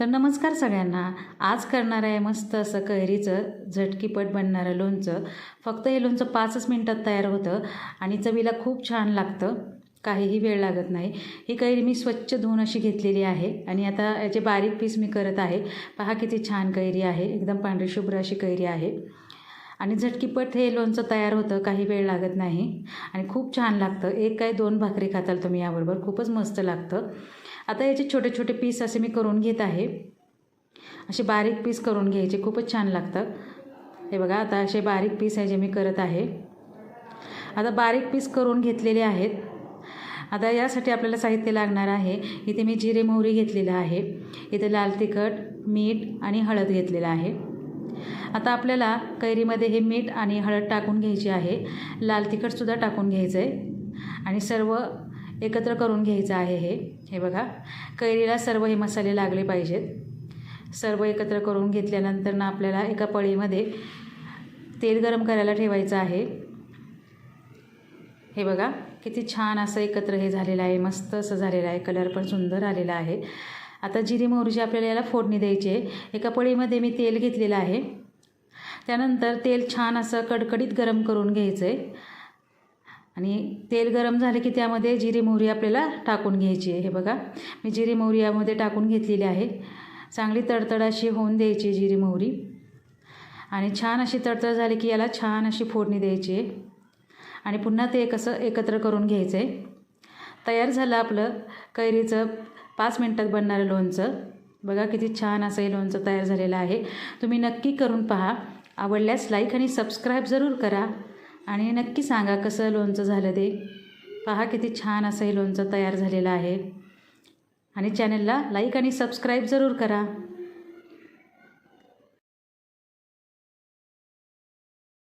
तर नमस्कार सगळ्यांना. आज करणार आहे मस्त असं कैरीचं झटकीपट बनणारं लोणचं. फक्त हे लोणचं पाचच मिनटात तयार होतं आणि चवीला खूप छान लागतं. काहीही वेळ लागत नाही. ही कैरी मी स्वच्छ धुवून अशी घेतलेली आहे आणि आता याचे बारीक पीस मी करत आहे. पहा किती छान कैरी आहे. एकदम पांढरी शुभ्र अशी कैरी आहे. आणि झटकीपट हे लोणचं तयार होतं काही वेळ लागत नाही. आणि खूप छान लागतं. एक काय दोन भाकरी खाताल तुम्ही याबरोबर. खूपच मस्त लागतं. आता याचे छोटे छोटे पीस असे मी करून घेत आहे. असे बारीक पीस करून घ्यायचे. खूपच छान लागतं. हे बघा आता असे बारीक पीस आहे जे मी करत आहे. आता बारीक पीस करून घेतलेले आहेत. आता यासाठी आपल्याला साहित्य लागणार आहे. इथे मी जिरे मोहरी घेतलेलं आहे. इथे लाल तिखट मीठ आणि हळद घेतलेलं आहे. आता आपल्याला कैरीमध्ये हे मीठ आणि हळद टाकून घ्यायची आहे. लाल तिखटसुद्धा टाकून घ्यायचं आहे आणि सर्व एकत्र करून घ्यायचं आहे हे. हे बघा कैरीला सर्व हे मसाले लागले पाहिजेत. सर्व एकत्र करून घेतल्यानंतर ना आपल्याला एका पळीमध्ये तेल गरम करायला ठेवायचं आहे. हे बघा किती छान असं एकत्र हे झालेलं आहे. मस्त असं झालेलं आहे. कलर पण सुंदर आलेला आहे. आता जिरी मोहरीची आपल्याला याला फोडणी द्यायची आहे. एका पळीमध्ये मी तेल घेतलेलं आहे. त्यानंतर तेल छान असं कडकडीत गरम करून घ्यायचं आहे आणि तेल गरम झालं की त्यामध्ये जिरी मोहरी आपल्याला टाकून घ्यायची आहे. हे बघा मी जिरी मोहरी यामध्ये टाकून घेतलेली आहे. चांगली तडतड अशी होऊन द्यायची जिरी मोहरी. आणि छान अशी तडतड झाली की याला छान अशी फोडणी द्यायची आहे. आणि पुन्हा ते कसं एकत्र करून घ्यायचं आहे तयार झालं आपलं कैरीचं पाच मिनटात बनणारं लोणचं. बघा किती छान असं हे लोणचं तयार झालेलं आहे. तुम्ही नक्की करून पहा. आवडल्यास लाईक आणि सबस्क्राईब जरूर करा. आणि नक्की सांगा कसं लोणचं झालं ते. पहा किती छान असं हे लोणचं तयार झालेलं आहे. आणि चॅनलला लाईक आणि सबस्क्राईब जरूर करा.